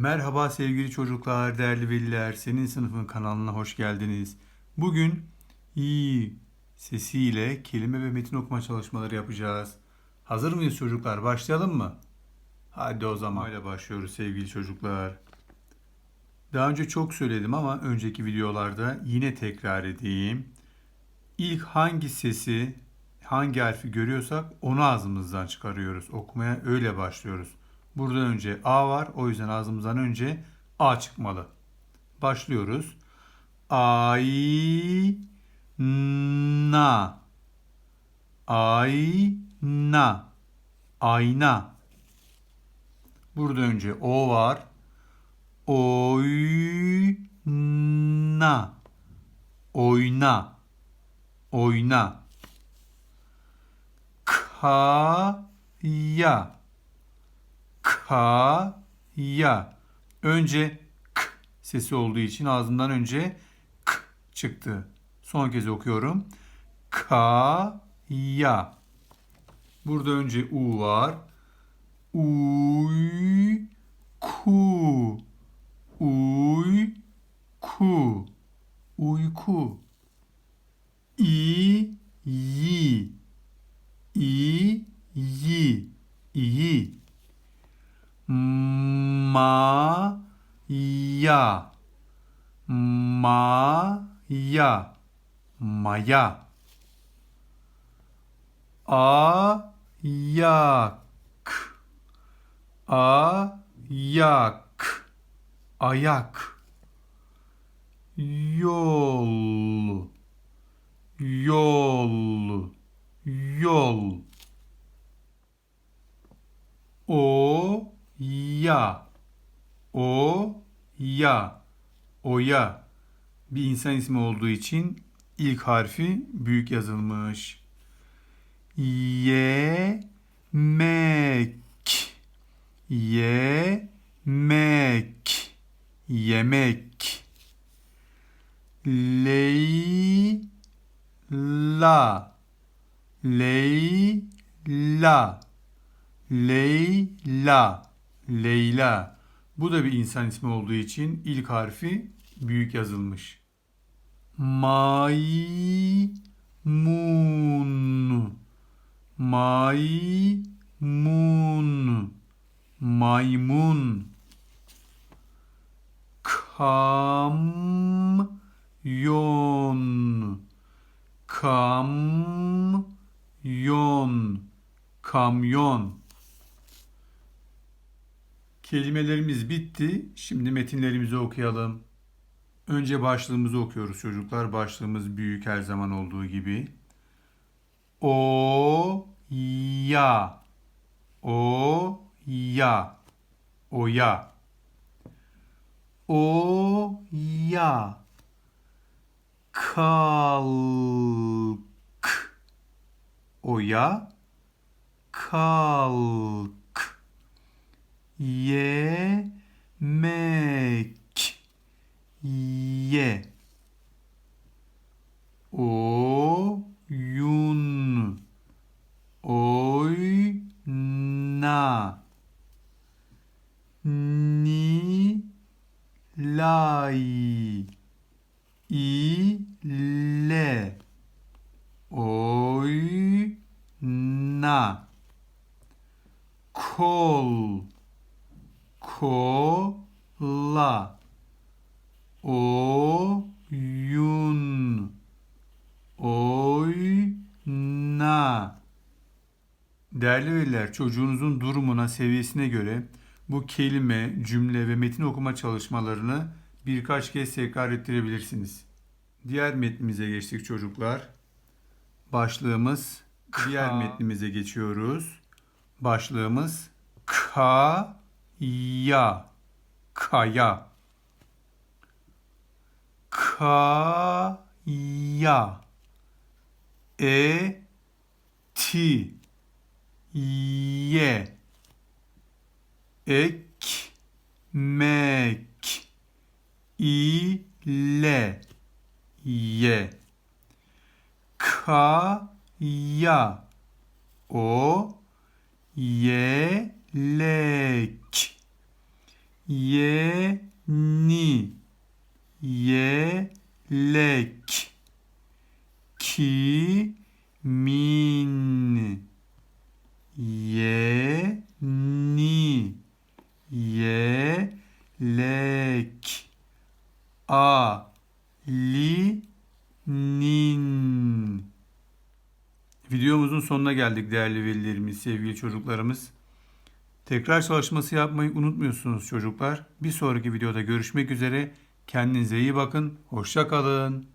Merhaba sevgili çocuklar, değerli veliler. Senin sınıfın kanalına hoş geldiniz. Bugün i sesiyle kelime ve metin okuma çalışmaları yapacağız. Hazır mıyız çocuklar? Başlayalım mı? Hadi o zaman. Öyle başlıyoruz sevgili çocuklar. Daha önce çok söyledim ama önceki videolarda yine tekrar edeyim. İlk hangi sesi, hangi harfi görüyorsak onu ağzımızdan çıkarıyoruz. Okumaya öyle başlıyoruz. Buradan önce A var. O yüzden ağzımızdan önce A çıkmalı. Başlıyoruz. Ay na ay na ayna Burada önce O var. Oyna oyna oyna kaya kaya. Önce k sesi olduğu için ağzımdan önce k çıktı. Son kez okuyorum. Kaya. Burada önce u var. Uy ya ma ya maya. Ayak. Ayak. Ayak. Yol. Yol. Yol. O ya. O ya oya bir insan ismi olduğu için ilk harfi büyük yazılmış. Yemek. Yemek. Yemek. Leyla. Leyla. Leyla. Leyla. Bu da bir insan ismi olduğu için ilk harfi büyük yazılmış. Maymun. Maymun. Maymun. Kamyon. Kamyon. Kamyon Kelimelerimiz bitti. Şimdi metinlerimizi okuyalım. Önce başlığımızı okuyoruz çocuklar. Başlığımız büyük her zaman olduğu gibi. O ya O ya O ya O ya Kalk O ya Kalk yemek. Ye. Oyun. Oyna. Nilay. İle. Oyna. Kol kola oyun oyna Değerli veliler çocuğunuzun durumuna, seviyesine göre bu kelime, cümle ve metin okuma çalışmalarını birkaç kez tekrar ettirebilirsiniz. Diğer metnimize geçtik çocuklar. Başlığımız diğer metnimize geçiyoruz. Başlığımız ka ya kaya. Kaya. E ti. Ye. Ekmek. İle. Ye. Kaya. O yelek yeni. Yelek. Kimin? Yeni. Yelek. Ali'nin. Videomuzun sonuna geldik değerli velilerimiz, sevgili çocuklarımız. Tekrar çalışması yapmayı unutmuyorsunuz çocuklar. Bir sonraki videoda görüşmek üzere. Kendinize iyi bakın. Hoşça kalın.